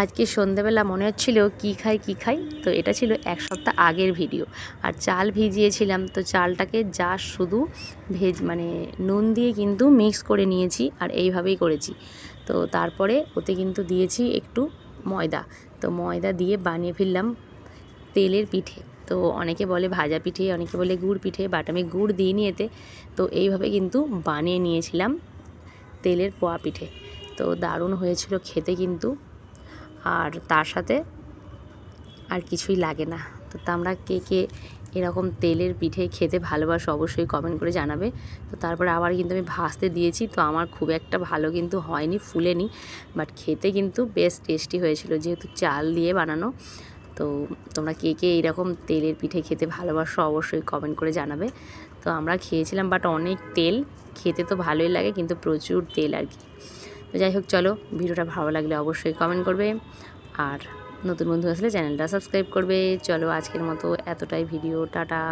আজকে সন্ধেবেলা মনে হচ্ছিল কি খাই কি খাই? তো এটা ছিল এক সপ্তাহ আগের ভিডিও। আর চাল ভিজিয়েছিলাম, তো চালটাকে যা শুধু ভেজ মানে নুন দিয়ে কিন্তু মিক্স করে নিয়েছি আর এইভাবেই করেছি। তো তারপরে ওতে কিন্তু দিয়েছি একটু ময়দা। তো ময়দা দিয়ে বানিয়ে ফেললাম তেলের পিঠে। তো অনেকে বলে ভাজা পিঠে, অনেকে বলে গুড় পিঠে বাট আমি গুড় দিইনি এতে। তো এইভাবে কিন্তু বানিয়ে নিয়েছিলাম তেলের পোয়া পিঠে। তো দারুণ হয়েছিল খেতে কিন্তু। আর তার সাথে আর কিছুই লাগে না। তো তোমরা কে কে এরকম তেলের পিঠে খেতে ভালোবাসো অবশ্যই কমেন্ট করে জানাবে। তো তারপরে আবার কিন্তু আমি ভাজতে দিয়েছি, তো আমার খুব একটা ভালো কিন্তু হয়নি, ফুলেনি বাট খেতে কিন্তু বেশ টেস্টি হয়েছিল যেহেতু চাল দিয়ে বানানো। তো তোমরা কে কে এইরকম তেলের পিঠে খেতে ভালোবাসো অবশ্যই কমেন্ট করে জানাবে। তো আমরা খেয়েছিলাম বাট অনেক তেল, খেতে তো ভালোই লাগে, কিন্তু প্রচুর তেল আর কি। তো যাই হোক, চলো, ভিডিওটা ভালো লাগলে অবশ্যই কমেন্ট করবে। আর নতুন বন্ধু আসলে চ্যানেলটা সাবস্ক্রাইব করবে। চলো, আজকের মতো এতটাই ভিডিও, টাটা।